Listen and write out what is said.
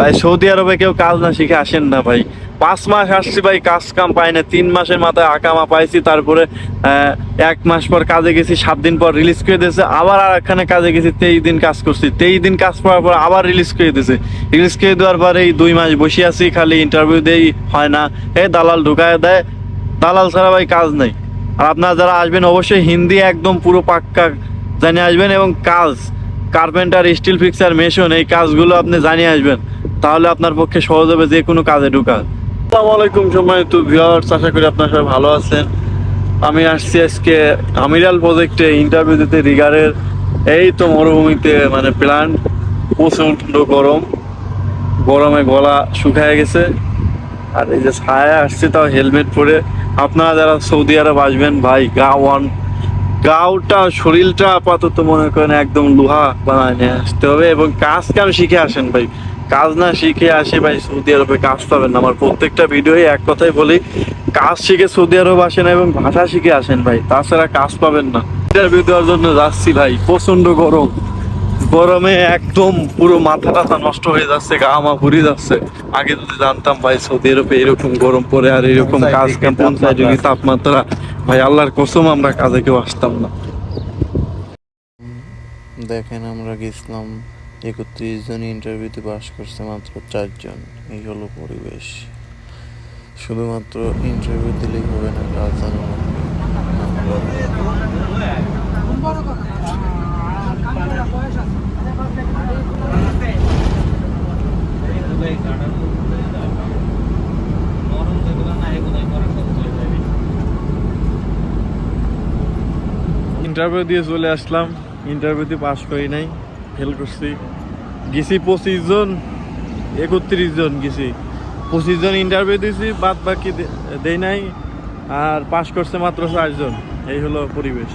ভাই, সৌদি আরবে কেউ কাজ না শিখে আসেন না ভাই। পাঁচ মাস আসছি ভাই, কাজ কাম পাই না। তিন মাসের মাথায় আকামা পাইছি, তারপরে এক মাস পর কাজে গেছি, সাত দিন পর রিলিজ করে দিয়েছে। আবার আর একখানে কাজে গেছি, তেইশ দিন কাজ করছি। তেইশ দিন কাজ করার পর আবার রিলিজ করে দিয়েছে। রিলিজ করে দেওয়ার পর এই দুই মাস বসে আছি, খালি ইন্টারভিউ দেই, হয় না। এই দালাল ঢুকায় দেয়। দালাল ছাড়া ভাই কাজ নেই। আর আপনারা যারা আসবেন, অবশ্যই হিন্দি একদম পুরো পাক্কা জানিয়ে আসবেন এবং কাজ কার্পেন্টার স্টিল ফিক্সার মেশন এই কাজগুলো আপনি জানিয়ে আসবেন। তাহলে আপনার পক্ষে সহজ হবে যে কোনো কাজে ঢুকা আসসালামু আলাইকুম সময় তো ভিউয়ার্স আশা করি আপনার সবাই ভালো আছেন। আমি আসছি আজকে আমিরাল প্রজেক্টে ইন্টারভিউ দিতে রিগারের এই তো মরুভূমিতে মানে প্ল্যান্ট প্রচণ্ড গরম। গরমে গলা শুকায় গেছে। আর এই যে ছায়া আসছে তাও হেলমেট পরে। আপনারা যারা সৌদি আরব আসবেন, ভাই গা ওয়ান গাওটা, শরীরটা আপাতত মনে করেন একদম লোহা বানায় নিয়ে আসতে হবে এবং কাজ কাম শিখে আসেন, ভাই। কাজ না শিখে আসে ভাই সৌদি আরবে কাজ পাবেন না। আমার প্রত্যেকটা ভিডিওই এক কথাই বলি কাজ শিখে সৌদি আরব আসেন এবং ভাষা শিখে আসেন ভাই তাছাড়া কাজ পাবেন না। ইন্টারভিউ দেওয়ার জন্য যাচ্ছি ভাই প্রচণ্ড গরম। গরমে একদম পুরো মাথা টাথা নষ্ট হয়ে যাচ্ছে গা আমা ঘুরে যাচ্ছে। আগে যদি জানতাম ভাই সৌদি আরবে এরকম গরম পড়ে আর এরকম কাজ পঞ্চাশ ডিগ্রি তাপমাত্রা ভাই আল্লাহর কসম আমরা কাজে কেউ আসতাম না। দেখেন আমরা গেছিলাম একত্রিশ জন ইন্টারভিউতে পাস করছে মাত্র চারজন। এই হলো পরিবেশ। শুধুমাত্র ইন্টারভিউ দিলেই হবে না, কাজ ইন্টারভিউ দিয়ে চলে আসলাম। ইন্টারভিউতে পাস করি নাই। ফেল করছি। গেছি পঁচিশ জন, একত্রিশ জন গেছি। পঁচিশ জন ইন্টারভিউ দিয়েছি বাদ বাকি দেয় নাই, আর পাশ করছে মাত্র চারজন। এই হলো পরিবেশ।